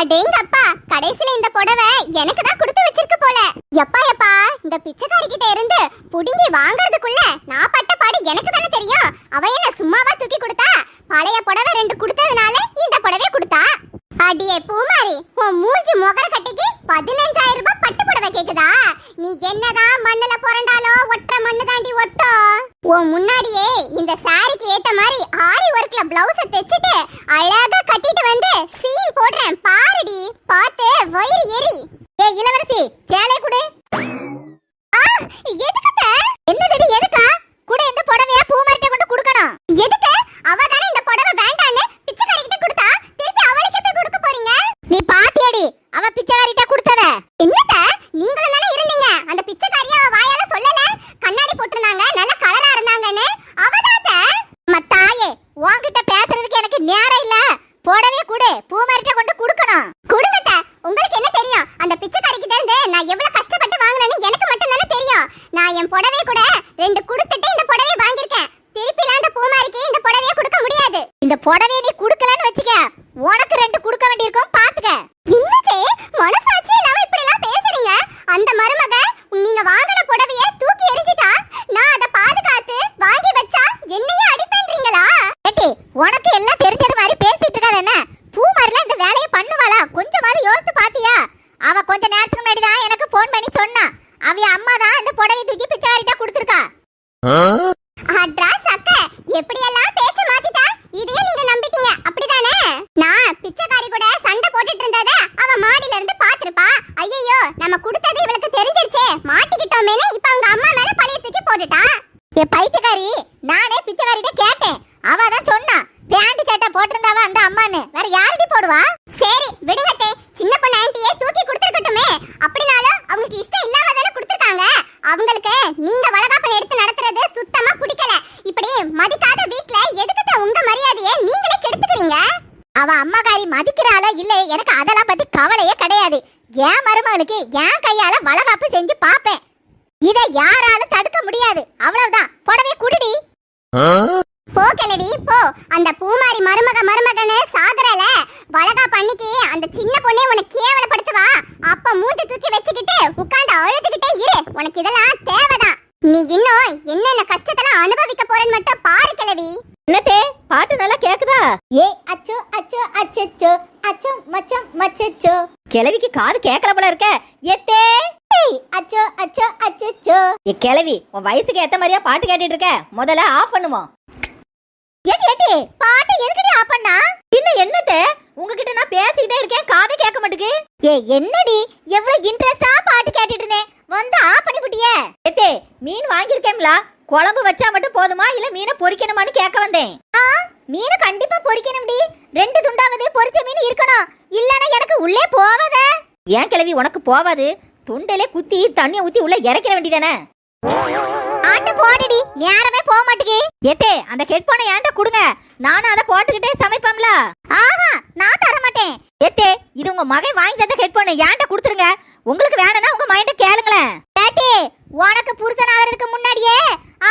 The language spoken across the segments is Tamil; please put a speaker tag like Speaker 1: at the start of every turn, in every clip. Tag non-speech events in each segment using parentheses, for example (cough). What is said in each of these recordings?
Speaker 1: அடேங்கப்பா கடைசில இந்த புடவை எனக்கு தான் கொடுத்து வச்சிருக்கு போல. எப்பா எப்பா இந்த பிச்சைக்காரி கிட்ட இருந்து புடுங்கி வாங்குறதுக்குள்ள நான் பட்ட பாடு எனக்கு தானே தெரியும். அவ என்ன சும்மாவா தூக்கி கொடுத்தா? பழைய புடவை ரெண்டு கொடுத்ததுனால இந்த புடவை கொடுத்தா? அடியே பூமாரி உன் மூஞ்சி முகர கட்டிக்கு பதினஞ்சாயிரம் ரூபாய் பட்டு புடவை கேக்குதா? நீ என்னதான் மண்ணுல புரண்டாலோ ஒற்ற மண்ணு தாண்டி ஒட்டும் உன் முன்னாடியே இந்த சாரிக்கு ஏத்த மாதிரி ஆரி ஒர்க்ல பிளவுஸ தைச்சிட்டு அழகா கட்டிட்டு வந்து சீன் போடுறேன். பார்த்து வயிறு எரி ஏ இளவரசி சேலை கொடு ஆ எதுக்கு என்னதுடி எதுக்கா கூட இந்த புடவைய பூமாரிட்ட கொண்டு கொடுக்கணும் எதுக்கு அவ தானே இந்த புடவை வேண்டான்னு பிச்சைக்காரி கிட்ட கொடுத்தா திருப்பி அவளுக்கு போய் கொடுக்க போறீங்க நீ பாத்தியடி அவ பிச்சைக்காரிட்ட கொடுத்தத என்னத்த நீங்களும் தானே இருந்தீங்க அந்த பிச்சைக்காரி அவ வாயால சொல்லல கண்ணாடி போட்டிருந்தாங்க நல்ல கலரா இருந்தாங்கன்னு அவதாத்த மத்தாயே உன்கிட்ட பேசுறதுக்கு எனக்கு நேரம் இல்ல புடவைய கொடு பூமாரிட்ட கொண்டு கொடுக்கணும் குடுங்கத்த உங்களுக்கு என்ன தெரியும் அந்த பிச்சைக்காரி கிட்ட இருந்து நான் எவ்வளவு கஷ்டப்பட்டு வாங்குனேன்னு எனக்கு மட்டும் தானே தெரியும் நான் என் புடவை கூட ரெண்டு கொடுத்துட்டு இந்த புடவைய வாங்கியிருக்கேன் திருப்பிலாம் அந்த பூமாரிக்கு இந்த புடவைய கொடுக்க முடியாது புடவைய நீ கொடுக்கலன்னு வச்சுக்க. உனக்கு ரெண்டு கொடுக்க வேண்டியிருக்கும் பாத்துக்க. என்னது? மனசாட்சி இல்லாம இப்படி எல்லாம் பேசுறீங்க? அந்த மருமக நீங்க வாங்கின புடவைய தூக்கி எரிஞ்சிட்டா நான் அதை பாதுகாத்து வாங்கி வச்சா என்னையே அடிப்பேன்றீங்களா? ஏட்டி உனக்கு எல்லாம் தெரிஞ்சது மாதிரி பேசிட்டு இருக்காத என்ன? பூமாரில இந்த வேலையை பண்ணுவாளா? கொஞ்சமாவது யோசித்து பாத்தியா? அவ கொஞ்ச நேரத்துக்கு முன்னாடி தான் எனக்கு ஃபோன் பண்ணி சொன்னா. அவ அம்மா தான் இந்த புடவை தூக்கி பிச்சாரிட்ட கொடுத்துருக்கா அட்ராஸ் அக்க எப்படியெல்லாம் பேச்ச மாத்திட்டா இதையே நீங்க நம்பிட்டீங்க அப்படிதானே நான் பிச்சைக்காரி கூட சண்டை போட்டுட்டு இருந்தத அவ மாடியில இருந்து பாத்திருப்பா ஐயோ நம்ம கொடுத்தது இவளுக்கு தெரிஞ்சிருச்சே மாட்டிக்கிட்டோமேனு இப்ப அவங்க அம்மா மேல பழைய தூக்கி போட்டுட்டா ஏ பைத்தியக்காரி நானே பிச்சைக்காரிட்ட கேட்டேன் அவ தான் சொன்னா பேண்ட் சட்டை போட்டிருந்தாவ அந்த அம்மான்னு வேற யாரடி போடுவா சரி விடுங்கத்தே சின்ன பொண்ணு ஆன்ட்டியே தூக்கி கொடுத்துருக்கட்டுமே அப்படினாலும் அவங்களுக்கு இஷ்டம் இல்லாம தானே கொடுத்துருக்காங்க அவங்களுக்கு நீங்க வளகாப்பன் எடுத்து நடத்துறது சுத்தமா பிடிக்கல இப்படி மதிக்காத வீட்ல எதுக்கு உங்க மரியாதையை நீங்களே கெடுத்துக்கிறீங்க அவ அம்மாக்காரி மதிக்கிறாளோ இல்ல எனக்கு அதெல்லாம் பத்தி கவலையே கிடையாது என் மருமகளுக்கு என் கையால வளகாப்பு செஞ்சு பாப்பேன் இதை யாராலும் தடுக்க முடியாது அவ்வளவுதான் புடவை குடுடி போ கிழவி போ அந்த பூமாரி மருமக மருமகன்னு சாகுறல. வளகா பண்ணிக்கு அந்த சின்ன பொண்ணே உனக்கு கேவலப்படுத்துவா. அப்ப மூஞ்சி தூக்கி வச்சுக்கிட்டு உட்கார்ந்து அழுதுகிட்டே இரு. உனக்கு இதெல்லாம் தேவைதான். நீ இன்னும் என்னென்ன கஷ்டத்தெல்லாம் அனுபவிக்க போறேன்னு மட்டும் பாரு கிழவி.
Speaker 2: என்னத்தே? பாட்டு நல்லா கேக்குதா?
Speaker 1: ஏ அச்சோ அச்சோ அச்சச்சோ அச்சோ மச்சம் மச்சச்சோ.
Speaker 2: கிழவிக்கு காது கேட்கல போல இருக்க.
Speaker 1: ஏய், அச்சோ அச்சோ அச்சச்சோ.
Speaker 2: ஏ கிழவி உன் வயசுக்கு ஏத்த மாதிரியா பாட்டு கேட்டுட்டு இருக்க. முதல்ல ஆஃப் பண்ணுவோம்.
Speaker 1: ஏட்டி ஏட்டி பாட்டு எதுக்குடி ஆஃப் பண்ணா?
Speaker 2: பின்ன உங்ககிட்ட நான் பேசிக்கிட்டே இருக்கேன் காது கேட்க மாட்டுக்கு.
Speaker 1: ஏ என்னடி? எவ்வளவு இன்ட்ரெஸ்டா பாட்டு கேட்டுட்டு இருந்தேன். வந்து ஆஃப் பண்ணி புட்டியே.
Speaker 2: எத்தே மீன் வாங்கியிருக்கேன்ல குழம்பு வச்சா மட்டும் போதுமா? இல்ல மீனை பொரிக்கணுமான்னு கேட்க வந்தேன்.
Speaker 1: ஆ மீனை கண்டிப்பா பொரிக்கணும்டி ரெண்டு துண்டாவது பொரிச்ச மீன் இருக்கணும். இல்லனா எனக்கு உள்ளே போவாத
Speaker 2: ஏன் கிழவி உனக்கு போவாது துண்டிலே குத்தி தண்ணிய ஊத்தி உள்ள இறக்கிற வேண்டியதானே
Speaker 1: ஆட்ட போடுடி. நேரமே போக மாட்டேங்கி
Speaker 2: எத்தே அந்த ஹெட்போனை ஏன்டா கொடுங்க. நானும் அதை போட்டுக்கிட்டே சமைப்போம்ல
Speaker 1: ஆஹா நான் தர மாட்டேன்
Speaker 2: எத்தே இது உங்க மகன் வாங்கி தந்த ஹெட்போனை ஏன்டா கொடுத்துருங்க. உங்களுக்கு வேணும்னா உங்க மைண்ட கேளுங்களேன்.
Speaker 1: ஏட்டி உனக்கு புருஷன் ஆகிறதுக்கு முன்னாடியே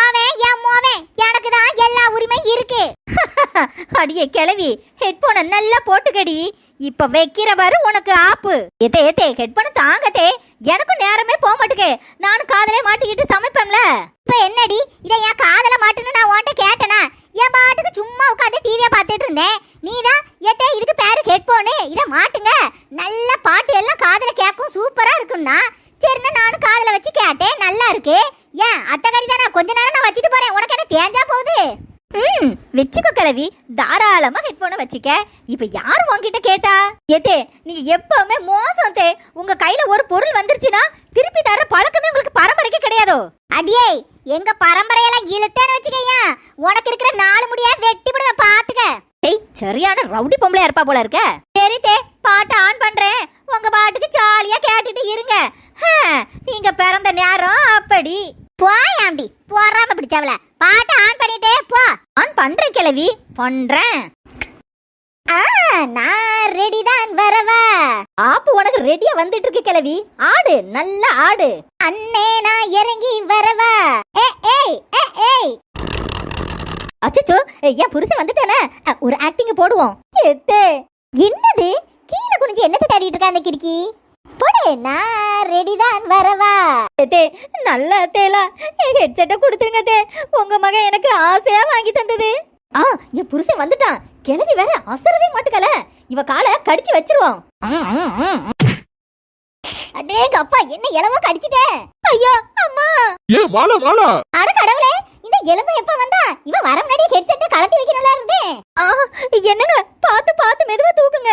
Speaker 1: அவன் என் மோவன். எனக்கு தான் எல்லா உரிமை இருக்கு. (laughs)
Speaker 2: அடியே கிளவி ஹெட்போனை நல்லா போட்டுக்கடி. இப்ப வைக்கிறவரு உனக்கு ஆப்பு. எதே எதே ஹெட்போனை தாங்கத்தே எனக்கும் நேரமே போக மாட்டுக்கே. நானும் காதலே மாட்டிக்கிட்டு சமைப்பேன்ல.
Speaker 1: இப்ப என்னடி? இதை என் காதல மாட்டுன்னு நான் உன்ட்ட கேட்டனா? என் பாட்டுக்கு சும்மா உட்காந்து டிவியை பார்த்துட்டு இருந்தேன். நீதான் எத்தே இதுக்கு பேரு ஹெட்போனு இதை மாட்டுங்க. நல்ல பாட்டு எல்லாம் காதல கேட்கும். சூப்பரா இருக்கும்னா. சரின்னு நானும் காதல வச்சு கேட்டேன். நல்லா இருக்கு. ஏன் அத்தகரி தானே கொஞ்ச நேரம் நான் வச்சுட்டு போறேன் உனக்கு என்ன தேஞ்சா போகுது
Speaker 2: ம் வச்சுக்கோ கிளவி தாராளமாக ஹெட்ஃபோனை வச்சுக்க. இப்போ யார் உங்ககிட்ட கேட்டா? எத்தே நீங்க எப்பவுமே மோசம் தே. உங்க கையில ஒரு பொருள் வந்துருச்சுன்னா திருப்பி தர பழக்கமே உங்களுக்கு பரம்பரைக்கு கிடையாதோ?
Speaker 1: அடியே எங்க பரம்பரையெல்லாம் இழுத்தேன்னு வச்சுக்கய்யா உனக்கு இருக்கிற நாலு முடியா வெட்டி விடுவ பாத்துக்க.
Speaker 2: ஏய் சரியான ரவுடி பொம்பளையா இருப்பா போல இருக்க. சரி தே பாட்டை ஆன் பண்றேன். உங்க பாட்டுக்கு ஜாலியா கேட்டுட்டு இருங்க. ஹ, நீங்க பிறந்த நேரம் அப்படி.
Speaker 1: போயாண்டி. போறாம பிடிச்சவள. பாட்டு ஆன் பண்ணிட்டே போ.
Speaker 2: ஆன் பண்ற கிளவி பண்றேன்.
Speaker 1: ஆ நான் ரெடி தான் வரவா.
Speaker 2: ஆப்பு உனக்கு ரெடியா வந்துட்டு இருக்கு கிளவி ஆடு நல்லா ஆடு.
Speaker 1: அண்ணே நான் இறங்கி வரவா. ஏ ஏய் ஏ ஏய்.
Speaker 2: அச்சச்சோ ஏன் என் புருஷன் வந்துட்டானே. ஒரு ஆக்டிங் போடுவோம். எத்தே.
Speaker 1: என்னது? கீழே குனிஞ்சு என்னத்தை தேடிட்டு இருக்கா அந்த கிறுக்கி? போடு நான் ரெடி தான் வரவா?
Speaker 2: தே நல்ல தேலா என் ஹெட்செட்டை கொடுத்துருங்க தே. உங்க மகன் எனக்கு ஆசையா வாங்கி தந்தது. ஆ என் புருஷன் வந்துட்டான். கிளவி வேற அசரவே மாட்டுக்கல. இவ காலை கடிச்சு வச்சிருவோம்
Speaker 1: அடே அப்பா என்ன இளவோ கடிச்சிட்ட?
Speaker 2: ஐயோ அம்மா.
Speaker 3: ஏ மாலா மாலா.
Speaker 1: அட கடவுளே இந்த எலும்பு எப்ப வந்தா? இவ வர முன்னாடி ஹெட்செட்டை கலத்தி வைக்கணும்ல இருந்தே.
Speaker 2: ஆ என்னங்க? பார்த்து பார்த்து மெதுவா தூக்குங்க.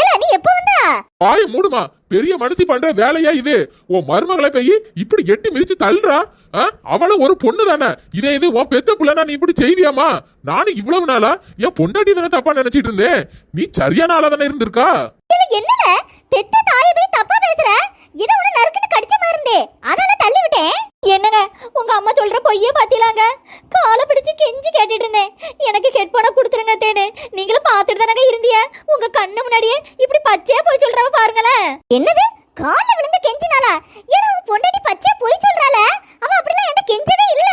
Speaker 1: ஏல நீ எப்ப வந்தா?
Speaker 3: வாய மூடுமா. பெரிய மனுஷி பண்ற வேலையா இது? உன் மருமகளை போய் இப்படி எட்டி மிதிச்சு தள்ளுறா? ஆ? அவளும் ஒரு பொண்ணு தானே. இதே இது உன் பெத்த புள்ளனா நீ இப்படி செய்வியாமா நானும் இவ்வளவு நாளா என் பொண்டாட்டி தானே தப்பா நினைச்சிட்டு இருந்தேன். நீ சரியான ஆளா தானே இருந்திருக்கா?
Speaker 1: இல்ல என்னல? பெத்த தாயை போய் தப்பா பேசுற? இது உன நறுக்குன்னு கடிச்ச மாதிரி இருந்தே. அதால தள்ளி விட்டேன்.
Speaker 2: என்னங்க? உங்க அம்மா சொல்ற பொய்யே பாத்தீங்களாங்க? காலை பிடிச்சு கெஞ்சி கேட்டுட்டு இருந்தேன். எனக்கு ஹெட்போனை கொடுத்துருங்க தேனு. நீங்களும் பார்த்துட்டு தானங்க இருந்தீங்க. உங்க கண்ணு முன்னாடியே இப்படி பச்சையா போய் சொல்றவ பாருங்களேன்.
Speaker 1: என்னது? கால்ல விழுந்து கெஞ்சினாளா? ஏன்னா உன் பொண்டாட்டி பச்சை போய் சொல்றாள? அவ அப்படிலாம் என்கிட்ட கெஞ்சவே இல்ல.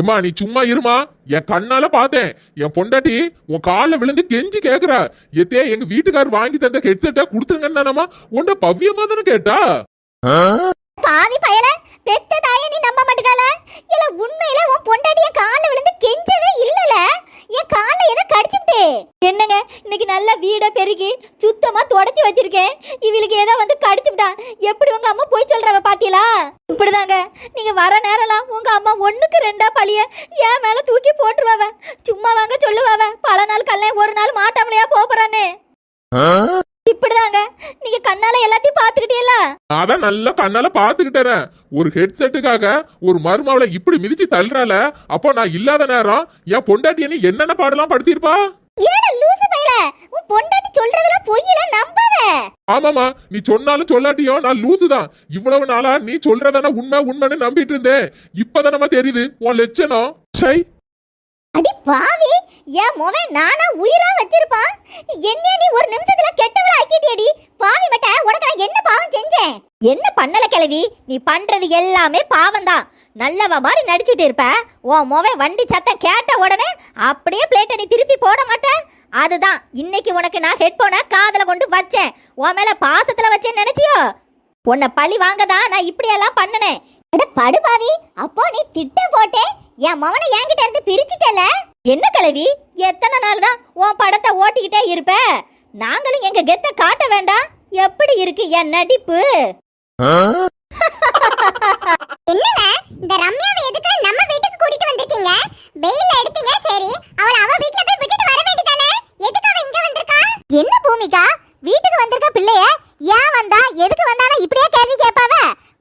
Speaker 3: ஏம்மா நீ சும்மா இருமா. என் கண்ணால பார்த்தேன். என் பொண்டாட்டி உன் காலில் விழுந்து கெஞ்சி கேக்குறா. எத்தே எங்க வீட்டுக்காரர் வாங்கி தந்த ஹெட்செட்டை கொடுத்துருங்கன்னு தானம்மா. உன்ட பவ்யமா தானே கேட்டா?
Speaker 1: பாவி பயல பெத்த தாயை நீ நம்ப மாட்டேங்கல இல்ல உண்மையில உன் பொண்டாட்டிய கால்ல விழுந்து கெஞ்சவே இல்லல. என் கால்ல ஏதோ கடிச்சுட்டு
Speaker 2: என்னங்க இன்னைக்கு நல்ல வீடை பெருகி சுத்தமா தொடச்சி வச்சிருக்கேன். இவளுக்கு ஏதோ வந்து கடிச்சுட்டான் எப்படி உங்க அம்மா போய் சொல்றவ பாத்தீங்களா இப்படிதாங்க நீங்க வர நேரம்லாம் உங்க அம்மா ஒண்ணுக்கு ரெண்டா பழிய என் மேல தூக்கி போட்டுருவாவ. சும்மா வாங்க சொல்லுவாவ. பல நாள் கல்யாணம் ஒரு நாள் மாட்டாமலையா போறான்னு இப்படிதாங்க. நீங்க கண்ணால எல்லாத்தையும் பாத்துக்கிட்டீங்கள
Speaker 3: அதான் நல்லா கண்ணால பாத்துக்கிட்டேன் ஒரு ஹெட்செட்டுக்காக ஒரு மருமாவளை இப்படி மிதிச்சு தள்ளுறால அப்போ நான் இல்லாத நேரம் என் பொண்டாட்டிய நீ என்னென்ன பாடலாம் படுத்திருப்பா
Speaker 1: உன் பொண்டாட்டி சொல்றதெல்லாம் பொய்யில நம்பாத.
Speaker 3: ஆமாமா நீ சொன்னாலும் சொல்லாட்டியோ நான் லூசு தான். இவ்வளவு நாளா நீ சொல்றதான உண்மை உண்மைன்னு நம்பிட்டு இருந்தேன். இப்பதானமா தெரியுது உன் லட்சணம். சை
Speaker 1: அடி பாவி என் மொவன் நானா உயிரா வச்சிருப்பான் என்னைய நீ ஒரு நிமிஷத்துல கெட்டவள ஆக்கிட்டியடி. பாவி மட்ட உனக்கு நான் என்ன பாவம் செஞ்சேன்?
Speaker 2: என்ன பண்ணல கிழவி? நீ பண்றது எல்லாமே பாவம்தான். நல்லவ மாதிரி நடிச்சிட்டு இருப்ப. உன் மொவன் வண்டி சத்தம் கேட்ட உடனே அப்படியே பிளேட்டை நீ திருப்பி போட மாட்ட. அதுதான். இன்னைக்கு உனக்கு நான் ஹெட்போனை காதில் கொண்டு வச்சேன். உன் மேலே பாசத்தில் வச்சேன்னு நினைச்சியோ? உன்னை பழி வாங்க தான் நான் இப்படியெல்லாம் பண்ணினேன்.
Speaker 1: அட படுபாவி அப்போ நீ திட்டம் போட்டே என் மவனை என்கிட்ட இருந்து பிரிச்சிட்டல?
Speaker 2: என்ன கிழவி? எத்தனை நாள் தான் உன் படத்தை ஓட்டிக்கிட்டே இருப்ப? நாங்களும் எங்க கெத்த காட்ட வேண்டாம். எப்படி இருக்கு என் நடிப்பு?
Speaker 1: என்னங்க? இந்த ரம்யாவை எதுக்கு நம்ம வீட்டுக்கு கூட்டிட்டு வந்திருக்கீங்க? வெயில எடுத்தீங்க சரி. அவளை அவ வீட்ல போய் விட்டுட்டு வர வேண்டியதானே? எதுக்காக இங்க வந்திருக்கா? என்ன பூமிகா வீட்டுக்கு வந்திருக்க பிள்ளைய ஏன் வந்தா எதுக்கு வந்தானா இப்படியே கேள்வி கேட்பாவ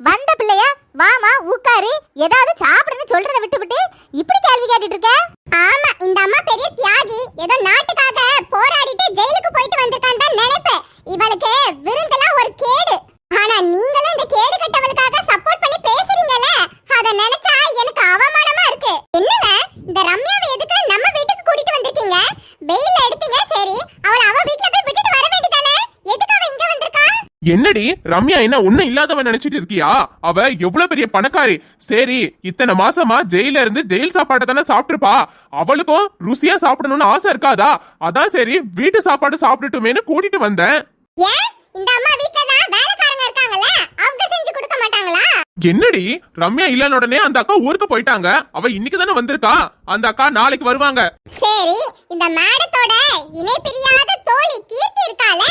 Speaker 1: வந்த பிள்ளைய வாமா உட்காரு ஏதாவது சாப்பிடுன்னு சொல்றத விட்டு விட்டு இப்படி கேள்வி கேட்டுட்டு இருக்க ஆமா இந்த அம்மா பெரிய தியாகி ஏதோ நாட்டுக்காக போராடிட்டு ஜெயிலுக்கு போயிட்டு வந்திருக்கான்னு தான் நினைப்பேன் இவளுக்கு விருந்தெல்லாம் ஒரு கேடு ஆனா நீங்களும் இந்த கேடு கட்டவளுக்காக சப்போர்ட் பண்ணி பேசுறீங்கல்ல அத நினைச்சா எனக்கு அவமானமா இருக்கு என்னங்க இந்த ரம்யாவை எதுக்கு நம்ம வீட்டுக்கு கூட்டிட்டு வந்திருக்கீங்க வெயில்ல எடுத்தீங்க சரி அவளை அவ வீட்ல போய் விட்டுட்டு வர வேண்டியதானே எதுக்கு அவ இங்க வந்திருக்கா
Speaker 4: என்னடி? ரம்யா என்ன ஒண்ணும் இல்லாதவன் நினைச்சிட்டு இருக்கியா? அவ எவ்வளவு பெரிய பணக்காரி. சரி இத்தனை மாசமா ஜெயில இருந்து ஜெயில் சாப்பாட்டை தானே சாப்பிட்டுருப்பா. அவளுக்கும் ருசியா சாப்பிடணும்னு ஆசை இருக்காதா? அதான் சரி வீட்டு சாப்பாடு சாப்பிட்டுட்டுமேனு கூட்டிட்டு வந்தேன். என்னடி? ரம்யா இல்லன உடனே அந்த அக்கா ஊருக்கு போயிட்டாங்க. அவ இன்னைக்கு தானே வந்திருக்கா? அந்த அக்கா நாளைக்கு வருவாங்க.
Speaker 1: சரி இந்த மேடத்தோட இணை பிரியாத தோழி கீர்த்தி இருக்கால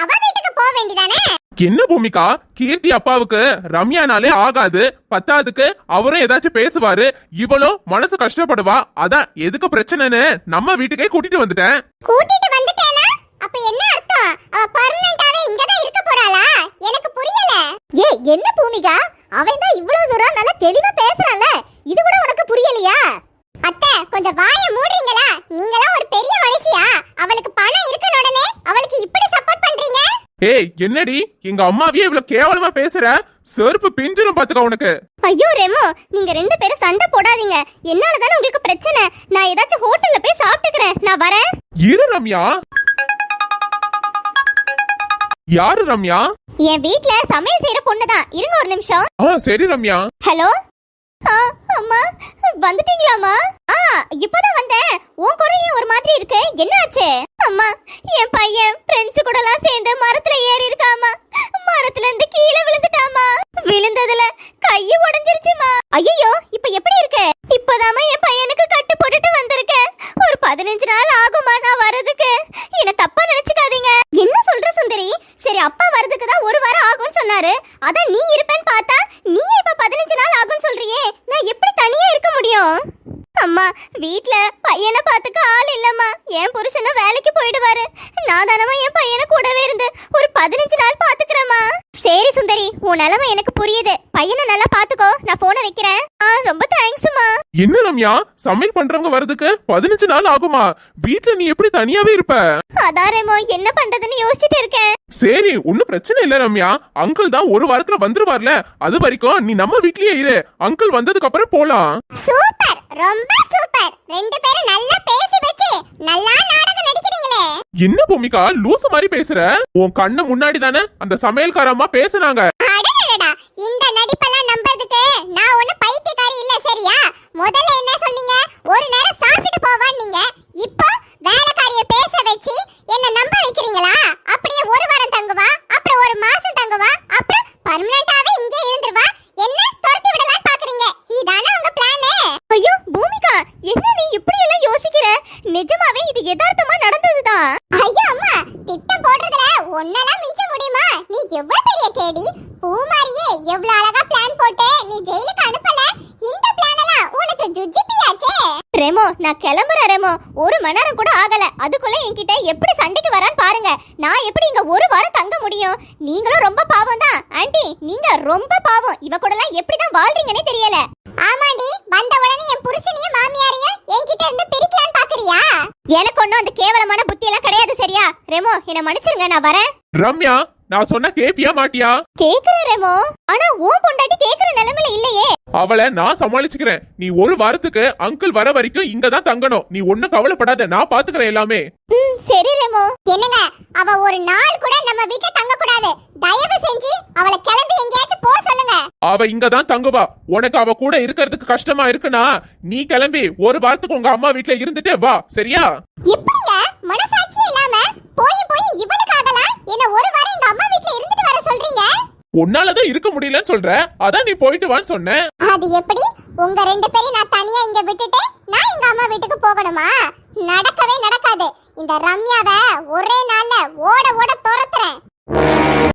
Speaker 1: அவ வீட்டுக்கு போக வேண்டியதானே?
Speaker 4: என்ன பூமிகா கீர்த்தி அப்பாவுக்கு ரம்யானாலே ஆகாது. பத்தாதுக்கு அவரும் ஏதாச்சும் பேசுவாரு. இவளும் மனசு கஷ்டப்படுவா. அதான் எதுக்கு பிரச்சனைன்னு நம்ம வீட்டுக்கே கூட்டிட்டு வந்துட்டேன்.
Speaker 1: கூட்டிட்டு வந்துட்டேனா? அப்ப என்ன அர்த்தம்? அவ பர்மனண்டாவே இங்க தான் இருக்க போறாளா? எனக்கு புரியல. ஏ என்ன பூமிகா? அவன் தான் இவ்வளவு தூரம் நல்லா தெளிவா பேசுறான்ல. இது கூட உனக்கு புரியலையா? அத்தை கொஞ்சம் வாய மூடுறீங்களா? நீங்களாம் ஒரு பெரிய மனுஷியா. அவளுக்கு பணம் இருக்கன உடனே. அவளுக்கு இப்படி சப்போர்ட் பண்றீங்க?
Speaker 4: ஏய் என்னடி? எங்க அம்மாவையே இவ்வளவு கேவலமா பேசுற? செருப்பு பிஞ்சிரும் பாத்துக்க உனக்கு.
Speaker 1: ஐயோ ரெமோ நீங்க ரெண்டு பேரும் சண்டை போடாதீங்க. என்னால தானே உங்களுக்கு பிரச்சனை. நான் ஏதாச்சும் ஹோட்டல்ல போய் சாப்பிட்டுக்கிறேன். நான் வரேன்.
Speaker 4: இரு ரம்யா. யாரு ரம்யா?
Speaker 1: என் வீட்ல சமையல் செய்யற பொண்ணு தான் இருங்க ஒரு நிமிஷம்.
Speaker 4: ஆ சரி ரம்யா.
Speaker 1: ஹலோ? ஆ, அம்மா வந்துட்டீங்களாம்மா? ஆ இப்பதான் வந்தேன். உன் குரல் ஒரு மாதிரி இருக்கு. என்னாச்சு? அம்மா என் பையன் ஃப்ரெண்ட்ஸ் கூட எல்லாம் சேர்ந்து மரத்துல ஏறி இருக்காமா மரத்துல இருந்து கீழே விழுந்துட்டாமா விழுந்ததுல கைய உடைஞ்சிருச்சுமா ஐயோ இப்ப எப்படி இருக்கு இப்பதாம்மா என் பையனுக்கு கட்டு போட்டுட்டு வந்திருக்கேன் ஒரு பதினஞ்சு நாள் ஆகுமா நான் வரதுக்கு என்ன தப்பா நினைச்சுக்காதீங்க என்ன சொல்ற சுந்தரி சரி அப்பா வரதுக்கு தான் ஒரு வாரம் ஆகும்னு சொன்னாரு அதான் நீ இருப்பேன்னு பார்த்தா நீ இப்ப பதினஞ்சு நாள் ஆகும்னு சொல்றியே நான் எப்படி தனியா இருக்க முடியும் அம்மா வீட்ல பையனை பாத்துக்க ஆள் இல்லம்மா. என் புருஷனும் வேலைக்கு போயிடுவாரு. நான் தானமா என் பையனை கூடவே இருந்து ஒரு பதினஞ்சு நாள் பாத்துக்கிறேம்மா சரி சுந்தரி உன் நிலைமை எனக்கு புரியுது. பையனை நல்லா பாத்துக்கோ நான் போனை வைக்கிறேன். ஆ ரொம்ப தேங்க்ஸ்மா
Speaker 4: என்ன ரம்யா? சமையல் பண்றவங்க வர்றதுக்கு பதினஞ்சு நாள் ஆகுமா? வீட்ல நீ எப்படி தனியாவே இருப்ப?
Speaker 1: அதான் ரெமோ என்ன பண்றதுன்னு யோசிச்சுட்டு இருக்கேன்.
Speaker 4: சரி ஒன்னும் பிரச்சனை இல்ல ரம்யா. அங்கிள் தான் ஒரு வாரத்துல வந்துருவார்ல. அது வரைக்கும் நீ நம்ம வீட்லயே இரு. அங்கிள் வந்ததுக்கு அப்புறம் போலாம்.
Speaker 1: சூப்பர்! ரொம்ப சூப்பர். ரெண்டு பேரும் நல்லா பேசி வச்சு நல்லா நாடகம் நடிக்கிறீங்களே.
Speaker 4: என்ன பூமிகா லூசு மாதிரி பேசுற? உன் கண்ணு முன்னாடி தானே அந்த சமையல்கார அம்மா பேசுனாங்க.
Speaker 1: அடடடடா இந்த நடிப்பெல்லாம் நம்புறதுக்கு நான் ஒண்ணு பைத்தியக்காரி இல்ல சரியா? முதல்ல என்ன சொன்னீங்க? ஒரு நேரம் சாப்பிட்டு போவான்னீங்க இப்போ வேலைக்காரிய பேச வச்சு என்ன நம்ப வைக்கிறீங்களா அப்படியே ஒரு வாரம் தங்குவா அப்புறம் ஒரு மாசம் தங்குவா அப்புறம் பர்மனண்டாவே இங்கே இருந்துருவா என்ன துரத்தி விடலாம் பாக்குறீங்க இதானே உங்க பிளான் ஐயோ பூமிகா என்ன நீ இப்படி எல்லாம் யோசிக்கிற நிஜமாவே இது யதார்த்தமா நடந்ததுதான் ஐயோ அம்மா திட்டம் போடுறதுல ஒன்னெல்லாம் மிஞ்ச முடியுமா நீ எவ்வளவு பெரிய கேடி பூமாரியே எவ்வளவு அழகா பிளான் போட்டு நீ ஜெயிலுக்கு அனுப்பல இந்த பிளான் எல்லாம் உனக்கு ஜுஜிபியாச்சே ரெமோ நான் கிளம்புறேன் ரெமோ ஒரு மணி நேரம் கூட ஆகல. அதுக்குள்ள என்கிட்ட எப்படி சண்டைக்கு வரான்னு பாருங்க. நான் எப்படி இங்க ஒரு வாரம் தங்க முடியும்? நீங்களும் ரொம்ப பாவம் தான். ஆண்டி நீங்க ரொம்ப பாவம். இவ கூட எல்லாம் எப்படி தான் வாழ்றீங்கன்னே தெரியல. ஆமாண்டி வந்த உடனே என் புருஷனையும் மாமியாரையும் என்கிட்ட இருந்து பிரிக்கலான்னு பாக்குறியா? எனக்கு ஒண்ணும் அந்த கேவலமான புத்தி எல்லாம் கிடையாது சரியா? ரெமோ என்ன மன்னிச்சிருங்க நான் வரேன்.
Speaker 4: ரம்யா நான் சொன்ன கேப்பியா மாட்டியா?
Speaker 1: கேக்குற ரெமோ. ஆனா உன் பொண்டாட்டி கேக்குற நிலைமையில இல்லையே.
Speaker 4: அவளை நான் சமாளிச்சுக்கிறேன். நீ ஒரு வாரத்துக்கு அங்கிள் வர வரைக்கும் இங்க தான் தங்கணும். நீ ஒண்ணும் கவலைப்படாத நான் பாத்துக்கிறேன் எல்லாமே.
Speaker 1: ம், சரி ரெமோ. என்னங்க? அவ ஒரு நாள் கூட நம்ம வீட்ல தங்க கூடாது தயவு செஞ்சு அவளை கிளம்பி எங்கேயாச்சும் போக சொல்லுங்க.
Speaker 4: அவ இங்க தான் தங்குவா. உனக்கு அவ கூட இருக்கிறதுக்கு கஷ்டமா இருக்குனா நீ கிளம்பி ஒரு வாரத்துக்கு உங்க அம்மா வீட்ல இருந்துட்டு வா. சரியா?
Speaker 1: எப்படிங்க? மனசாட்சி இல்லாம போய் போய் இவளுக்காகலாம் என்ன ஒரு வாரம் எங்க அம்மா வீட்ல இருந்துட்டு வர சொல்றீங்க?
Speaker 4: உன்னாலதான் இருக்க முடியலன்னு சொல்ற. அதான் நீ போயிட்டு வான்னு சொன்னேன்
Speaker 1: அது எப்படி? உங்க ரெண்டு பேரையும் நான் தனியா இங்க விட்டுட்டு நான் எங்க அம்மா வீட்டுக்கு போகணுமா? நடக்கவே நடக்காது. இந்த ரம்யாவை ஒரே நாள்ல ஓட ஓட துரத்துறேன்.